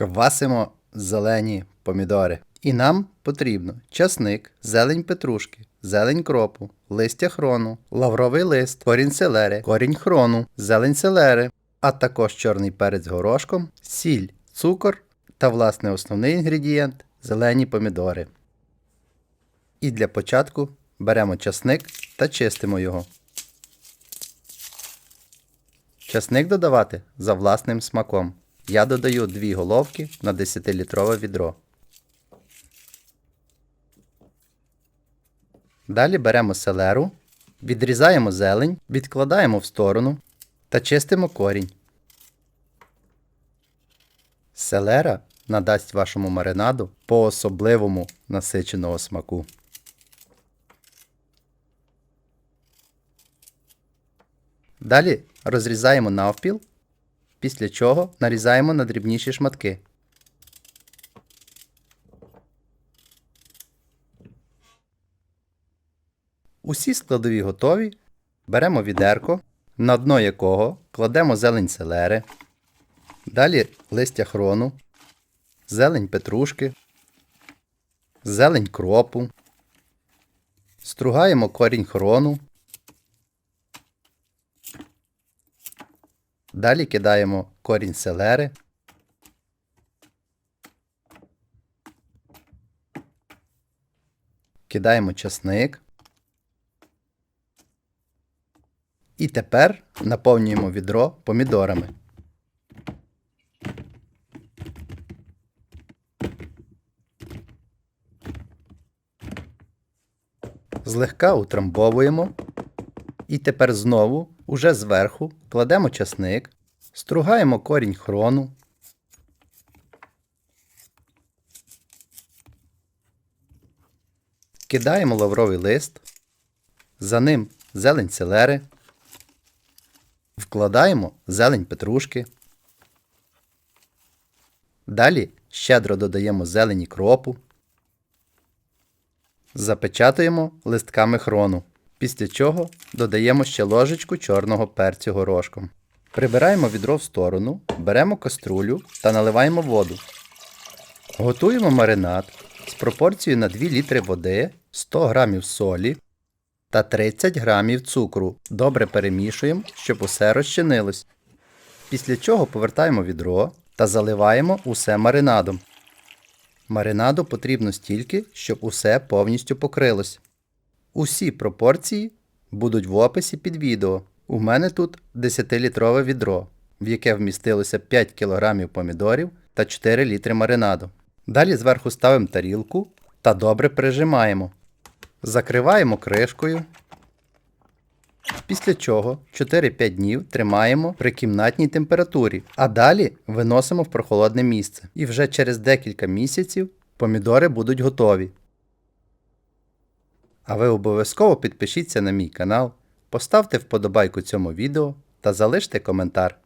Квасимо зелені помідори. І нам потрібно часник, зелень петрушки, зелень кропу, листя хрону, лавровий лист, корінь селери, корінь хрону, зелень селери, а також чорний перець горошком, сіль, цукор та власне основний інгредієнт зелені помідори. І для початку беремо часник та чистимо його. Часник додавати за власним смаком. Я додаю 2 головки на 10-літрове відро. Далі беремо селеру, відрізаємо зелень, відкладаємо в сторону та чистимо корінь. Селера надасть вашому маринаду по особливому насиченого смаку. Далі розрізаємо навпіл, після чого нарізаємо на дрібніші шматки. Усі складові готові. Беремо відерко, на дно якого кладемо зелень селери, далі листя хрону, зелень петрушки, зелень кропу, стругаємо корінь хрону, далі кидаємо корінь селери, кидаємо часник. І тепер наповнюємо відро помідорами. Злегка утрамбовуємо. І тепер знову, уже зверху, кладемо часник, стругаємо корінь хрону. Кидаємо лавровий лист, за ним зелень селери. Вкладаємо зелень петрушки. Далі щедро додаємо зелені кропу. Запечатуємо листками хрону. Після чого додаємо ще ложечку чорного перцю горошком. Прибираємо відро в сторону, беремо каструлю та наливаємо воду. Готуємо маринад з пропорцією на 2 літри води, 100 г солі та 30 грамів цукру. Добре перемішуємо, щоб усе розчинилось. Після чого повертаємо відро та заливаємо усе маринадом. Маринаду потрібно стільки, щоб усе повністю покрилось. Усі пропорції будуть в описі під відео. У мене тут 10-літрове відро, в яке вмістилося 5 кг помідорів та 4 літри маринаду. Далі зверху ставимо тарілку та добре прижимаємо. Закриваємо кришкою. Після чого 4-5 днів тримаємо при кімнатній температурі, а далі виносимо в прохолодне місце. І вже через декілька місяців помідори будуть готові. А ви обов'язково підпишіться на мій канал, поставте вподобайку цьому відео та залиште коментар.